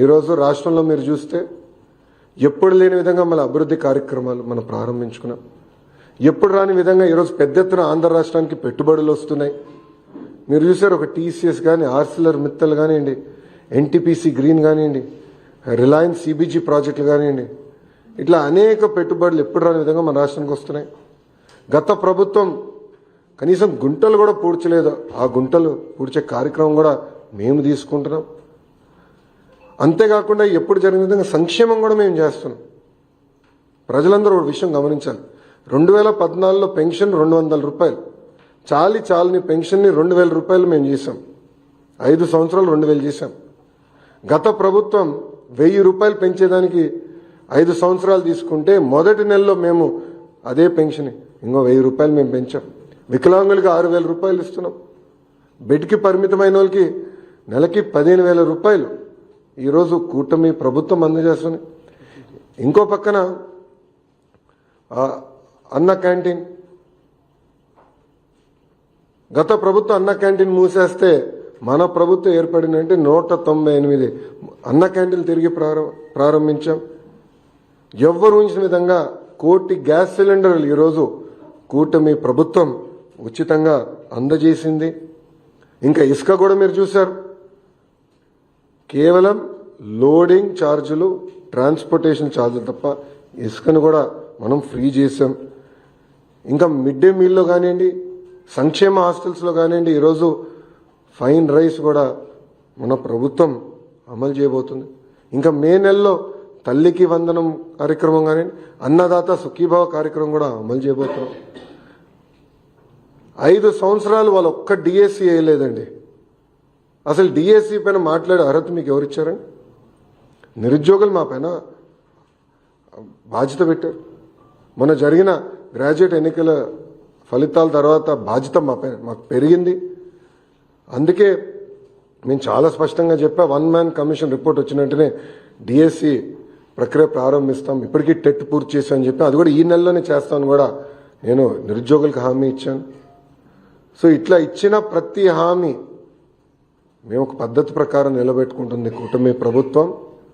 ఈరోజు రాష్ట్రంలో మీరు చూస్తే ఎప్పుడు లేని విధంగా మన అభివృద్ధి కార్యక్రమాలు మనం ప్రారంభించుకున్నాం. ఎప్పుడు రాని విధంగా ఈరోజు పెద్ద ఎత్తున ఆంధ్ర రాష్ట్రానికి పెట్టుబడులు వస్తున్నాయి. మీరు చూసారు ఒక టీసీఎస్ కానీ ఆర్సిలర్ మిత్తల్ కానివ్వండి ఎన్టీపీసీ గ్రీన్ కానివ్వండి రిలయన్స్ సిబిజీ ప్రాజెక్టులు కానివ్వండి ఇట్లా అనేక పెట్టుబడులు ఎప్పుడు రాని విధంగా మన రాష్ట్రానికి వస్తున్నాయి. గత ప్రభుత్వం కనీసం గుంటలు కూడా పూడ్చలేదు. ఆ గుంటలు పూడ్చే కార్యక్రమం కూడా మేము తీసుకుంటున్నాం. అంతేకాకుండా ఎప్పుడు జరిగిన విధంగా సంక్షేమం కూడా మేము చేస్తున్నాం. ప్రజలందరూ ఒక విషయం గమనించాలి. రెండు వేల పద్నాలుగులో పెన్షన్ రెండు వందల రూపాయలు. చాలి చాలని పెన్షన్ని రెండు వేల రూపాయలు మేము చేసాం ఐదు సంవత్సరాలు రెండు వేలు చేశాం. గత ప్రభుత్వం వెయ్యి రూపాయలు పెంచేదానికి ఐదు సంవత్సరాలు తీసుకుంటే మొదటి నెలలో మేము అదే పెన్షన్ ఇంకో వెయ్యి రూపాయలు మేము పెంచాం. వికలాంగులకి ఆరు వేల రూపాయలు ఇస్తున్నాం. బెడ్కి పరిమితమైన వాళ్ళకి నెలకి పదిహేను వేల రూపాయలు. ఈరోజు కూటమి ప్రభుత్వం అందజేస్తుంది. ఇంకో పక్కన అన్న క్యాంటీన్. గత ప్రభుత్వం అన్న క్యాంటీన్ మూసేస్తే మన ప్రభుత్వం ఏర్పడిందంటే నూట తొంభై ఎనిమిది. అన్న క్యాంటీన్లు తిరిగి ప్రారం- ప్రారంభించాం. ఎవ్వరు ఉంచిన విధంగా కోటి గ్యాస్ సిలిండర్లు ఈరోజు కూటమి ప్రభుత్వం ఉచితంగా అందజేసింది. ఇంకా ఇసుక కూడా మీరు చూశారు. కేవలం లోడింగ్ ఛార్జీలు ట్రాన్స్పోర్టేషన్ ఛార్జీలు తప్ప ఇసుకను కూడా మనం ఫ్రీ చేసాం ఇంకా మిడ్ డే మీల్లో కానివ్వండి సంక్షేమ హాస్టల్స్లో కానివ్వండి ఈరోజు ఫైన్ రైస్ కూడా మన ప్రభుత్వం అమలు చేయబోతుంది. ఇంకా మే నెలలో తల్లికి వందనం కార్యక్రమం కానివ్వండి అన్నదాత సుఖీభావ కార్యక్రమం కూడా అమలు చేయబోతున్నాం. ఐదు సంవత్సరాలు వాళ్ళు ఒక్క డిఎస్సి వేయలేదండి. అసలు డిఎస్సి పైన మాట్లాడే అర్హత మీకు ఎవరిచ్చారండి నిరుద్యోగులు మా పైన బాధ్యత పెట్టారు. మొన్న జరిగిన గ్రాడ్యుయేట్ ఎన్నికల ఫలితాల తర్వాత బాధ్యత మా పైన మాకు పెరిగింది. అందుకే మేము చాలా స్పష్టంగా చెప్పా వన్ మ్యాన్ కమిషన్ రిపోర్ట్ వచ్చిన వెంటనే డిఎస్సి ప్రక్రియ ప్రారంభిస్తాం. ఇప్పటికీ టెట్ పూర్తి చేశామని చెప్పి అది కూడా ఈ నెలలోనే చేస్తామని కూడా నేను నిరుద్యోగులకు హామీ ఇచ్చాను. సో ఇట్లా ఇచ్చిన ప్రతి హామీ మేము ఒక పద్ధతి ప్రకారం నిలబెట్టుకుంటుంది కూటమి ప్రభుత్వం.